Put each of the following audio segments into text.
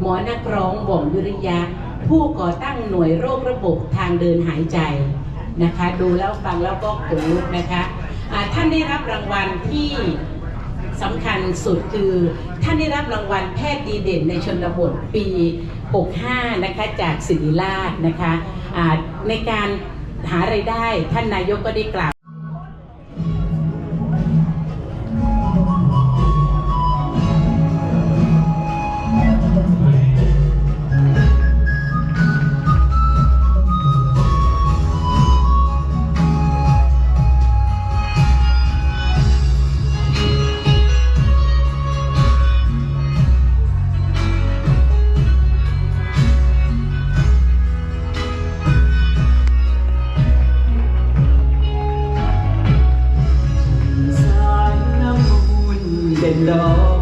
หมอนักร้องบ่อมวิริยะ ผู้ก่อตั้งหน่วยโรคระบบทางเดินหายใจนะคะ ดูแล้วฟังแล้วก็ขนลุกนะคะท่านได้รับรางวัลที่สำคัญสุดคือ ท่านได้รับรางวัลแพทย์ดีเด่นในชนบทปี 65 นะคะจากศิริราชนะคะะในการหาไรายได้ท่านนายกก็ได้กล่าว lo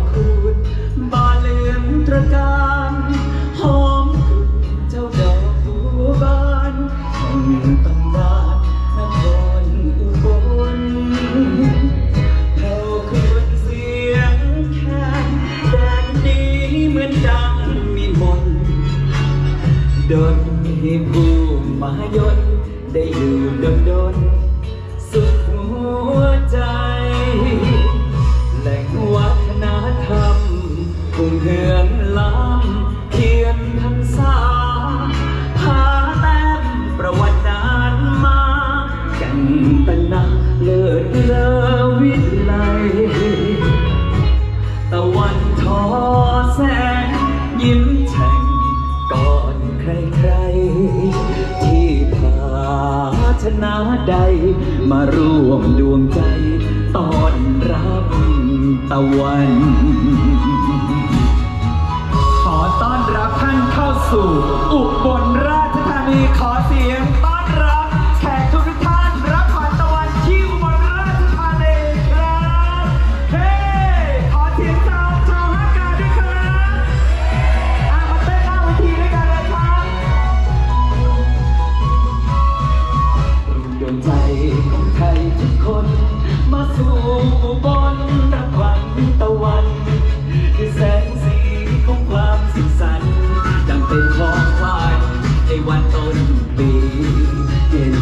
ยิ้มแฉ่งก่อนใครใครที่พาชนะใด มาร่วมดวงใจตอนรับตะวัน ขอต้อนรับท่านเข้าสู่อุบล be in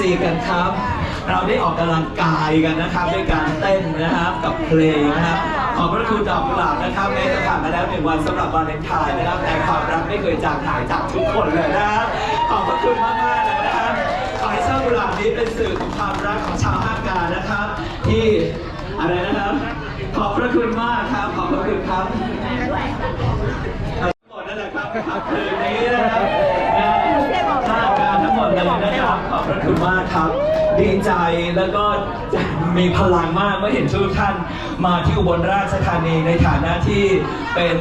เป็น FC กันครับ เราได้ออกกำลังกายกันนะครับด้วยการเต้นนะครับกับเพลงนะครับ ขอบพระคุณดอกกุหลาบนะครับแม้จะผ่านมาแล้วหนึ่งวันสำหรับวาเลนไทน์นะครับ แต่ความรักไม่เคยจางหายจากทุกคนเลยนะครับขอบพระคุณมากๆเลยนะครับขอให้ช่อกุหลาบนี้เป็นสื่อของความรักของชาวห้างกานะครับ ที่อะไรนะครับ ขอบพระคุณมากครับ ขอบพระคุณครับหมดนั่นแหละครับครับคืนนี้นะครับงานห้า การทั้งหมดเลยนะครับขอบพระคุณมากครับ ดีใจแล้วก็มีพลังมากเมื่อเห็นทุกท่านมาที่อุบลราชธานีในฐานะที่เป็น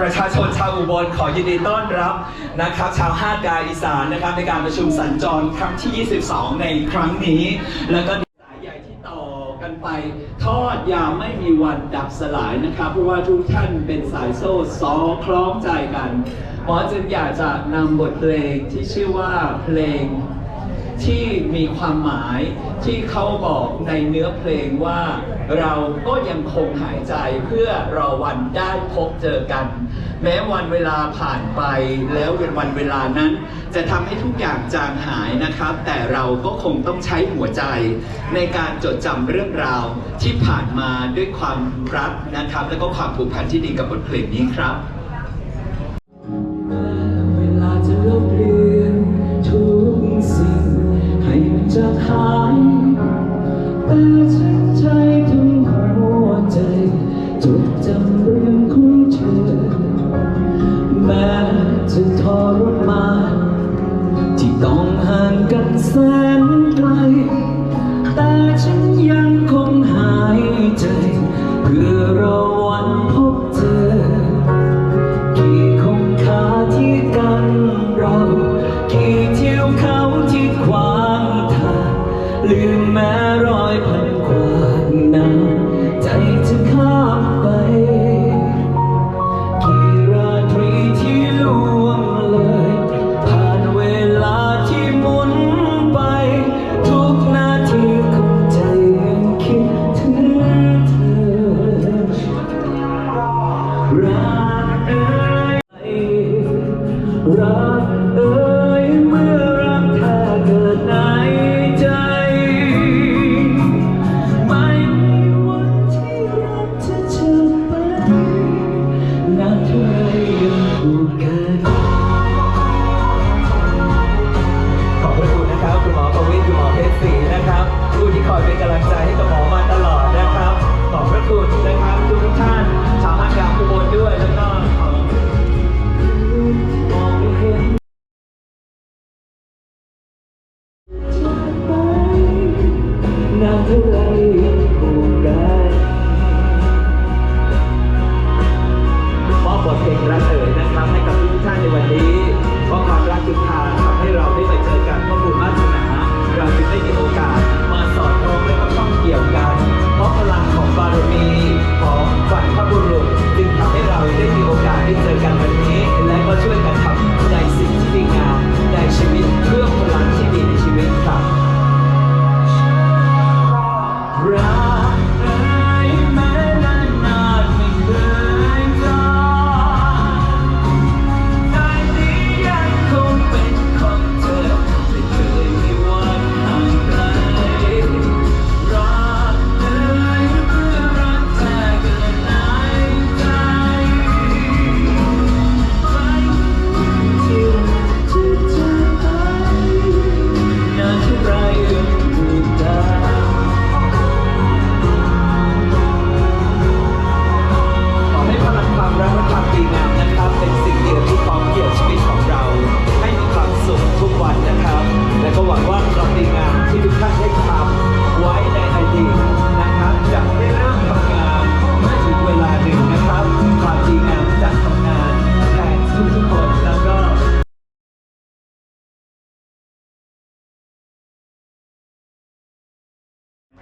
ประชาชนชาวอุบลขอยินดีต้อนรับนะครับ ชาวห้ากาอีสานนะครับในการประชุมสัญจรครั้งที่ 22 ในครั้งนี้ แล้วก็สายใหญ่ที่ต่อกันไป ทอดยาวไม่มีวันดับสลายนะครับ เพราะว่าทุกท่านเป็นสายโซ่ซอคล้องใจกัน หมอจึงอยากจะนำบทเพลงที่ชื่อว่าเพลงที่มีความหมายที่เขาบอกในเนื้อเพลงว่า เราก็ยังคงหายใจเพื่อรอวันได้พบเจอกัน แม้วันเวลาผ่านไปแล้ววันเวลานั้น จะทำให้ทุกอย่างจางหายนะครับ แต่เราก็คงต้องใช้หัวใจ ในการจดจำเรื่องราวที่ผ่านมาด้วยความรักนะครับ และก็ความผูกพันที่ดีกับบทเพลงนี้ครับ แต่ฉันใจทั้งหัวใจจดจำเรื่องของเธอ แม้จะทรมานที่ต้องห่างกันแสนไกล แต่ฉันยังคงหายใจ เพื่อรอวันพบเจอกี่คงคาที่กันเรา กี่เที่ยวเขาที่ขวางทาง ลืมแม้รอยพัน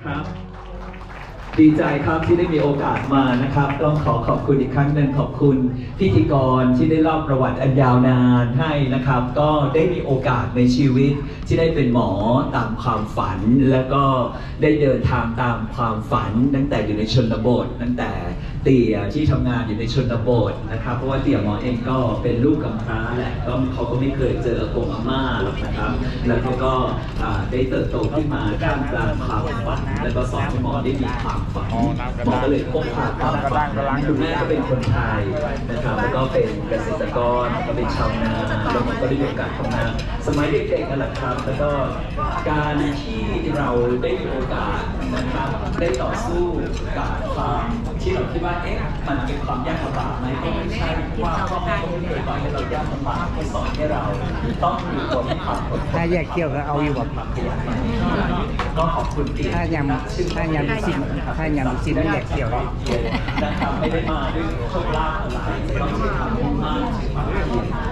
ครับ ดีใจครับที่ได้มีโอกาสมานะครับ ต้องขอขอบคุณอีกครั้งหนึ่งขอบคุณพิธีกรที่ได้เล่าประวัติอันยาวนานให้นะครับ ก็ได้มีโอกาสในชีวิตที่ได้เป็นหมอตามความฝัน แล้วก็ได้เดินทางตามความฝันตั้งแต่อยู่ในชนบทตั้งแต่ เตี่ยที่ทำงานอยู่ในชนบทนะครับ เพราะว่าเตี่ยหมอเองก็เป็นลูกกำพร้าแหละก็เขาก็ไม่เคยเจออากงอาม่าหรอกนะครับ แล้วเขาก็อ่าได้เติบโตขึ้นมาท่ามกลางความฝันแล้วก็สอนให้หมอได้มีความฝันหมอก็เลยพกพาความฝันคุณแม่ก็เป็นคนไทยนะครับแล้วก็เป็นเกษตรกรแล้วก็เป็นชาวนาแล้วมันก็ได้มีโอกาสทำงานสมัยเด็กๆนั่นแหละครับแล้วก็การที่เราได้มีโอกาสนะครับได้ต่อสู้กับความ ที่เราคิดว่าเอ๊ะมันเป็นความยากลำบากไหมก็ไม่ใช่เพราะว่าพ่อแม่เขาไม่เคยสอนให้เรายากลำบากเขาสอนให้เรา ต้องมีความความอดทนถ้าแยกเขี้ยวก็เอาอยู่แบบก็ขอบคุณเกียรติถ้ายำถ้ายำลูกชิ้นถ้ายำลูกชิ้นไม่แยกเขี้ยวเลยนะครับไม่ได้มาด้วยโชคลาภอะไรต้องใช้ความมุ่งมั่นใช้ความเพียร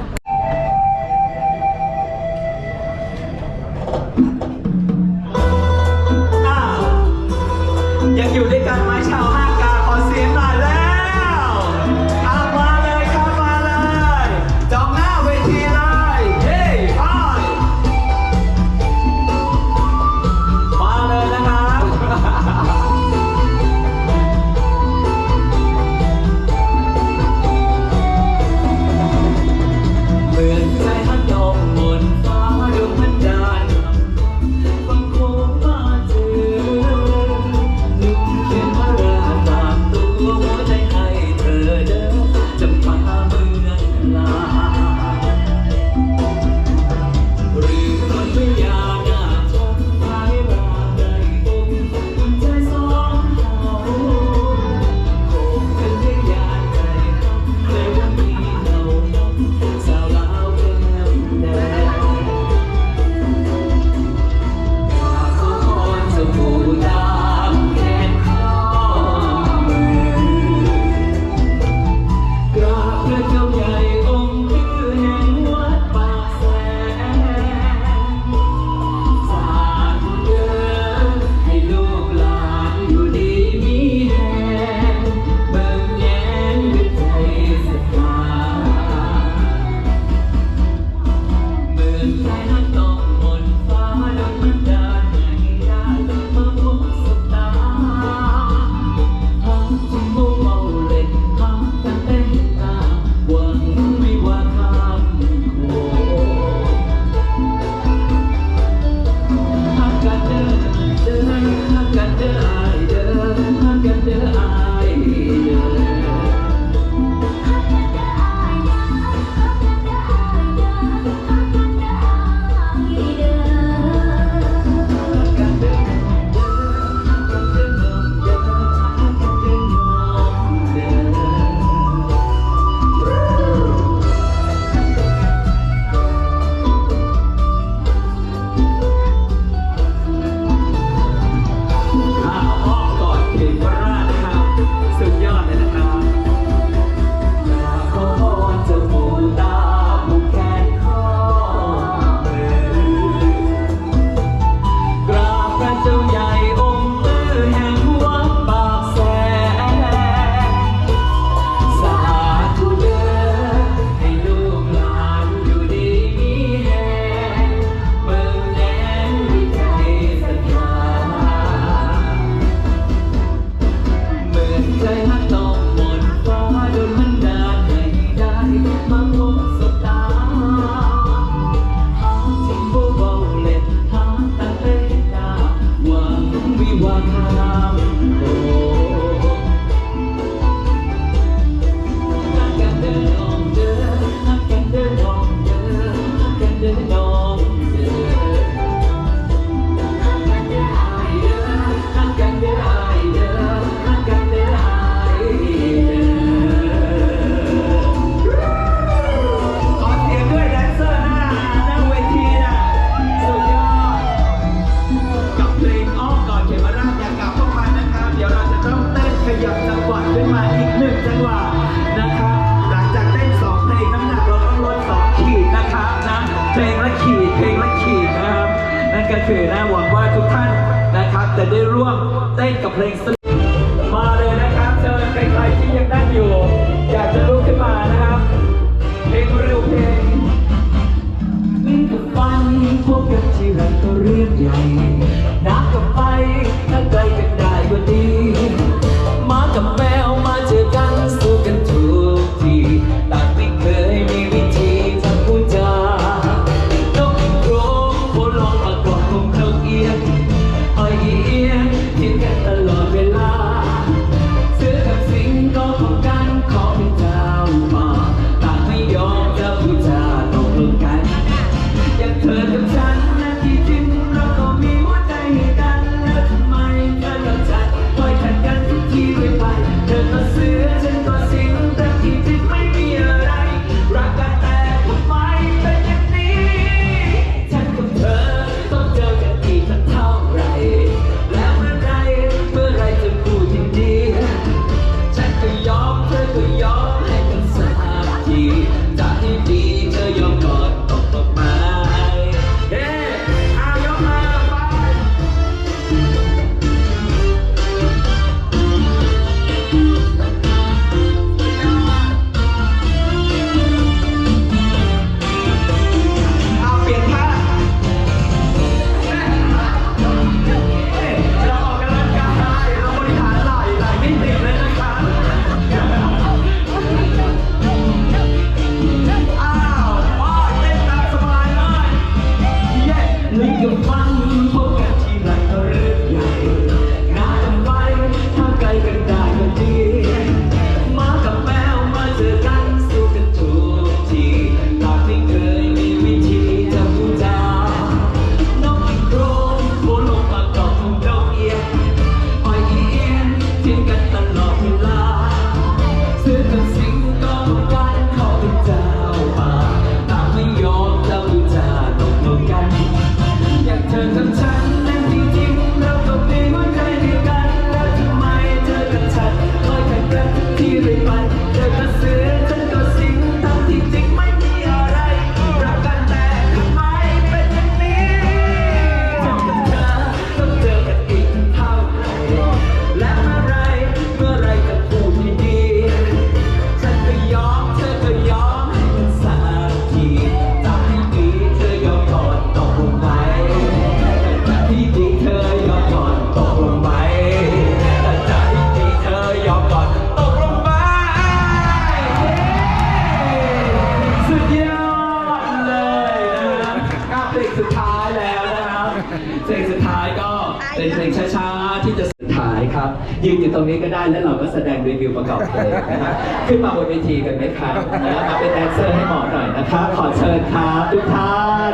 แล้วเราก็แสดงรีวิวประกอบเพลงนะครับขึ้นมาบนเวทีกันไหมครับนะครัเป็นแดนเซอร์ให้หมอหน่อยนะครับขอเชิญครับทุกท่าน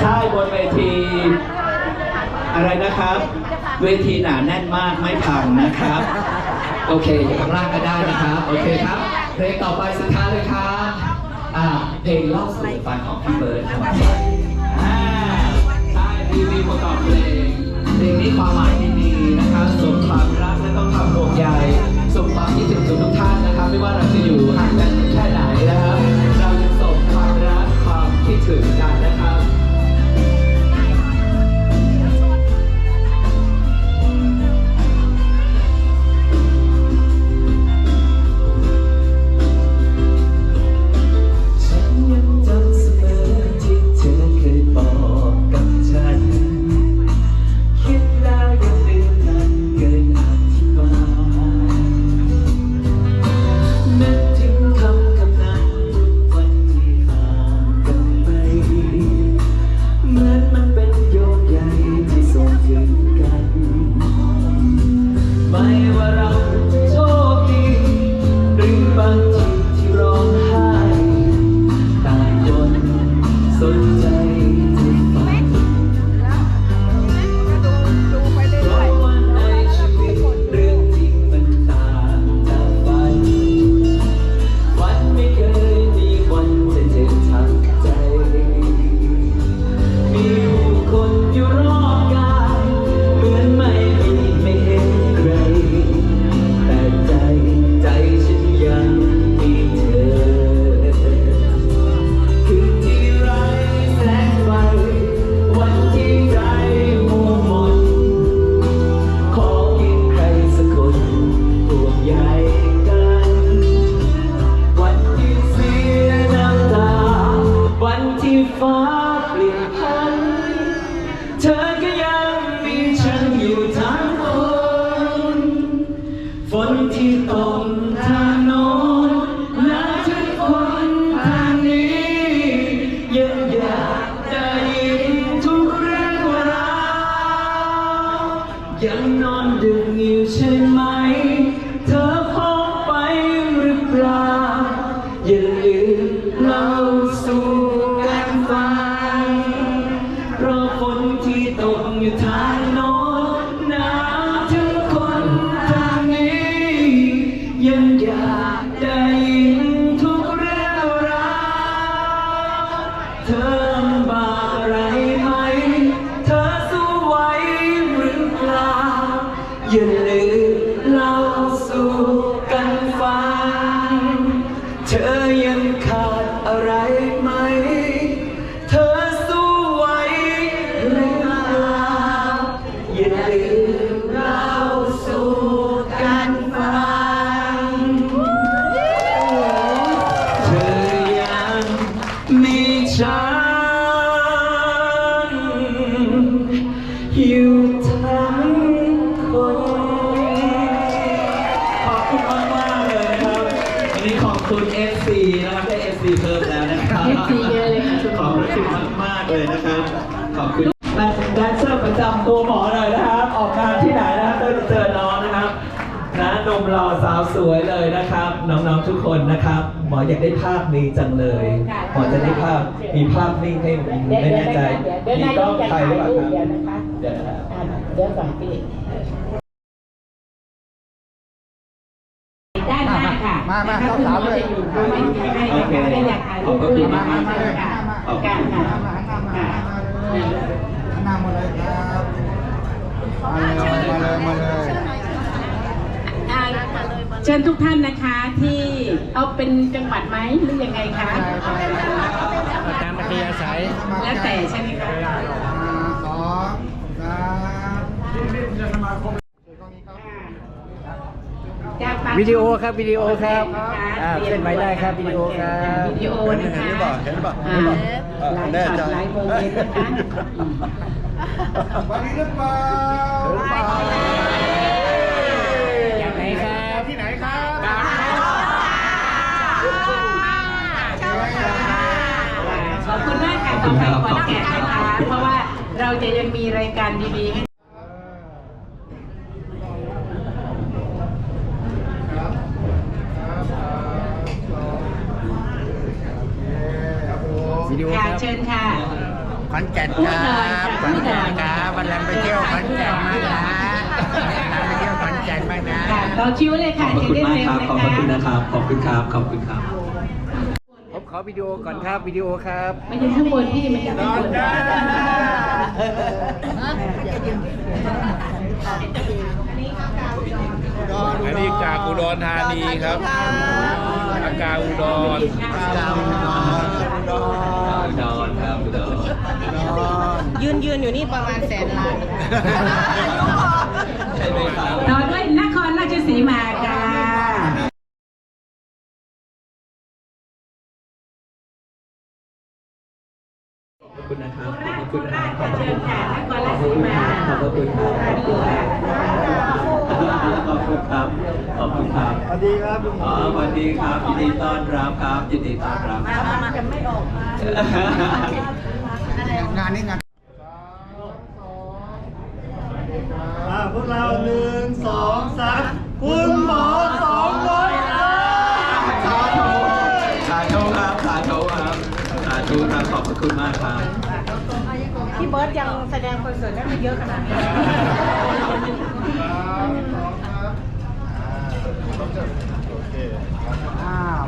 ใช่บนเวที อะไรนะครับ เวทีหนาแน่นมากไม่พังนะครับ โอเคร่ข้างล่างก็ได้นะครับโอเคครับเพลงต่อไปสุดท้ายเลยครับอ่าเพลงล่าสุดฟังของพี่เบิร์ดครับใช่รีวิวประกอบเพลงเพลงนี้ความหมายดีๆนะครับสมความรักและต้อง เธอยังขาดอะไร คนนะครับ หมออยากได้ภาพนี้จังเลย หมอจะได้ภาพมีภาพนิ่งให้ผมไม่แน่ใจเดี๋ยวมีนายกล้กองจะใครถ่ายหรือเปล่ารูปครับเดี๋ยวนะคะเดี๋ยวนะครับอ่าเดี๋ยวก่อนพี่ด้านหน้าค่ะมามานะคะสาวๆเลยคุณหมอจะอยู่ไม่ให้นะคะไม่ได้อยากถ่ายรูปด้วยนะคะมามาเลยค่ะขอบคุณการค่ะมาหันหน้ามาค่ะหันหน้ามาเลยครับมาเลยมาเลยมาเลยอ่า เชิญทุกท่านนะคะที่เอาเป็นจังหวัดไหมหรือยังไงคะตามอัธยาศัยแล้วแต่ใช่ไหมคะสองสามจากปากวิดีโอครับวิดีโอครับอ่าเคลื่อนไหวได้ครับวิดีโอครับวิดีโอนะคะเห็นหรือเปล่าเห็นหรือเปล่าอ่าเออหลายแน่ช็อตใจหลายโมเมนต์นะคะอืมวันนี้หรือเปล่าจากไหนครับที่ไหนครับ ขอบคุณมากค่ะต่อไปขอนแก่นนะคะ เพราะว่า เราจะยังมีรายการดีๆให้วิดีโอค่ะครับเชิญค่ะขอนแก่นพูคดรัหน่อยบค่ะขอนพูดหน่แก่อนยครับวันหลังไปเที่ยวขอนแก่นมางนะวันหลังไปเที่ยวขอนแก่นมางนะ ค่ะต่อคิวเลยขค่ะอบพระจะคุณได้มากเร็วครับนะขอบพระคุณคะนะครับ ขอบคุณครับ ขอบคุณครับผมข อวิดีโอก่อนครับวิดีโอครับมันอยู่ข้างบนพี่มันอยู่ข้างบนอันนี้จากอุดรธานีครับอากาอุดรดาวดอนดอนครับดอนยืนยืนอยู่นี่ประมาณแสนล้านใช่ไหมครับต่อด้วยนครราชสีมาค่ะ อบพระคุณครับขอบคุณครับขอบคุณครับสวัสดีครับอ๋อสวัสดีครับยินดีต้อนรับครับยินดีต้อนรับครับงานนี้งานอ่าพวกเราหนึ่งสอง พี่เบิร์ตยังแสดงคอนเสิร์ตได้ไม่เยอะขนาดนี้อ้าว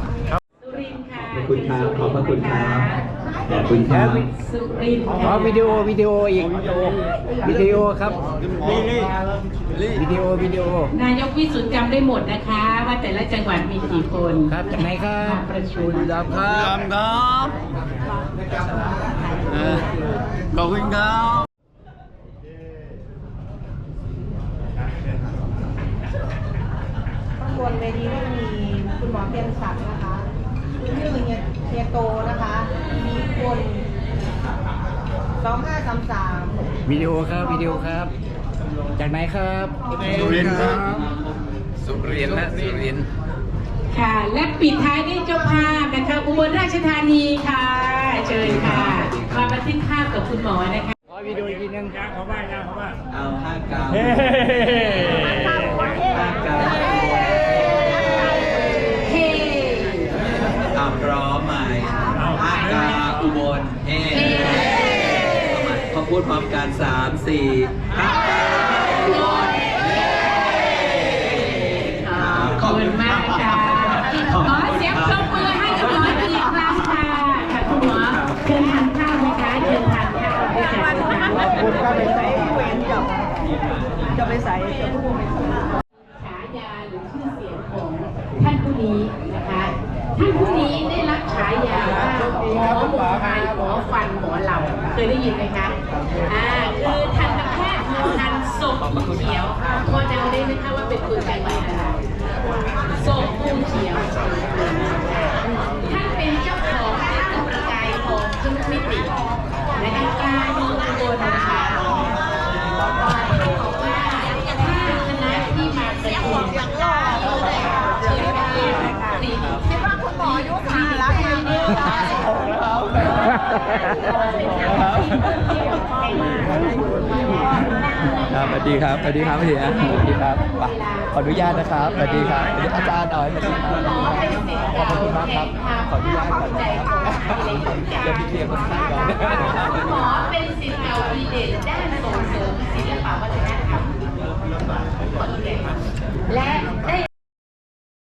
สุรินทร์ค่ะขอบคุณครับ ขอบพระคุณครับ ขอบคุณครับสุรินทร์ขอค่ะวิดีโอวิดีโออีกวิดีโอครับวิดีโอวิดีโอ นายกวิสุทธ์จำได้หมดนะคะ ว่าแต่ละจังหวัดมีกี่คนครับจากไหนครับ มาประชุมครับ ครับครับเออ ขอบคุณครับข้างบนเวทีก็มีคุณหมอเพียงศักดิ์นะคะคุณชื่อเฮียเฮียโตนะคะมีคนสองห้าสามสามวิดีโอครับวิดีโอครับ จากไหนครับสุรินทร์ครับ สุรินทร์นะสุรินทร์ค่ะ และปิดท้ายด้วยเจ้าภาพนะคะ อุบลราชธานีค่ะเชิญค่ะ ซิปภาพกับคุณหมอนะคะขอวีดีโออีกทีนึงยาขอบ้านยาขอบ้านเอาผ้ากาวผ้ากาวเฮ้เอาพร้อมไหมผ้ากาวอุบลเฮ้เอาใหม่พอพูดพร้อมกันสามสี่ จะไปใส่ฉายาหรือชื่อเสียงของท่านผู้นี้นะคะ ท่านผู้นี้ได้รับฉายาว่าหมอหมูไทยหมอฟันหมอเหล่าเคยได้ยินไหมคะอ่าคือทันตแพทย์โมนันศพภูเขียวพอเดาได้ไหมคะว่าเป็นคนจังหวัดอะไรศพภูเขียว ครับสวัสดีครับสวัสดีครับพี่นะสวัสดีครับไปขออนุญาตนะครับสวัสดีครับอาจารย์หน่อยสวัสดีครับขอบคุณมากครับขออนุญาตก่อนนะครับเดี๋ยวพี่เคลียร์คนข้ก่อนหมอเป็นศิลป์เก่าดีเด่นด้านส่งเสริมศิลปวัฒนธรรมและได้